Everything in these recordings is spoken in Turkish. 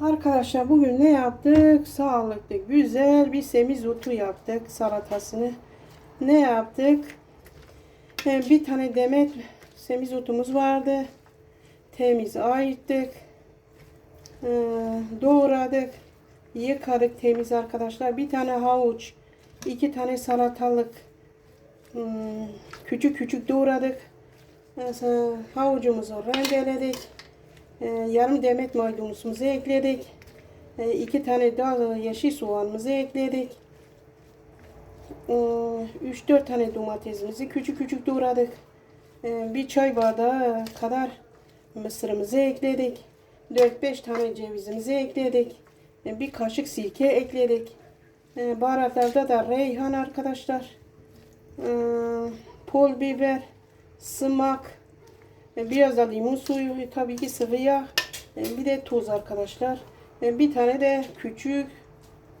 Arkadaşlar bugün ne yaptık? Sağlıklı, güzel bir semizotu yaptık salatasını. Ne yaptık? Ee, Bir tane demet semizotumuz vardı. Temiz ayırttık. Ee, Doğradık. Yıkadık temiz arkadaşlar. Bir tane havuç. iki tane salatalık. hmm, Küçük küçük doğradık. Mesela havucumuzu rendeledik. Ee, yarım demet maydanozumuzu ekledik. Ee, iki tane daha yeşil soğanımızı ekledik. 3-4 tane domatesimizi küçük küçük doğradık. Ee, bir çay bardağı kadar mısırımızı ekledik. 4-5 tane cevizimizi ekledik. Ee, bir kaşık sirke ekledik. Ee, baharatlarda da reyhan arkadaşlar. Ee, pul biber, sımak, e, Biraz da limon suyu, e, tabii ki sıvı yağ, e, bir de tuz arkadaşlar. E, Bir tane de küçük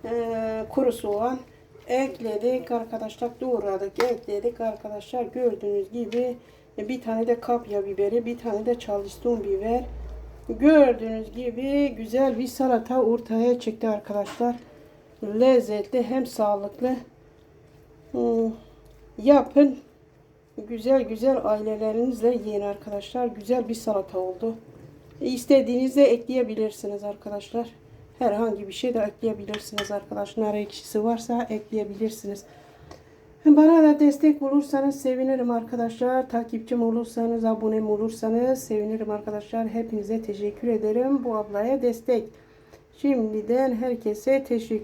e, kuru soğan ekledik arkadaşlar. Doğradık, ekledik arkadaşlar. Gördüğünüz gibi e, bir tane de kapya biberi, bir tane de charleston biber. Gördüğünüz gibi güzel bir salata ortaya çıktı arkadaşlar. Lezzetli hem sağlıklı. Hmm, Yapın. Güzel güzel ailelerinizle yiyin arkadaşlar. Güzel bir salata oldu. İstediğinizde ekleyebilirsiniz arkadaşlar. Herhangi bir şey de ekleyebilirsiniz arkadaşlar. Nar ekşisi varsa ekleyebilirsiniz. Bana da destek olursanız sevinirim arkadaşlar. Takipçim olursanız, abonem olursanız sevinirim arkadaşlar. Hepinize teşekkür ederim. Bu ablaya destek. Şimdiden herkese teşekkür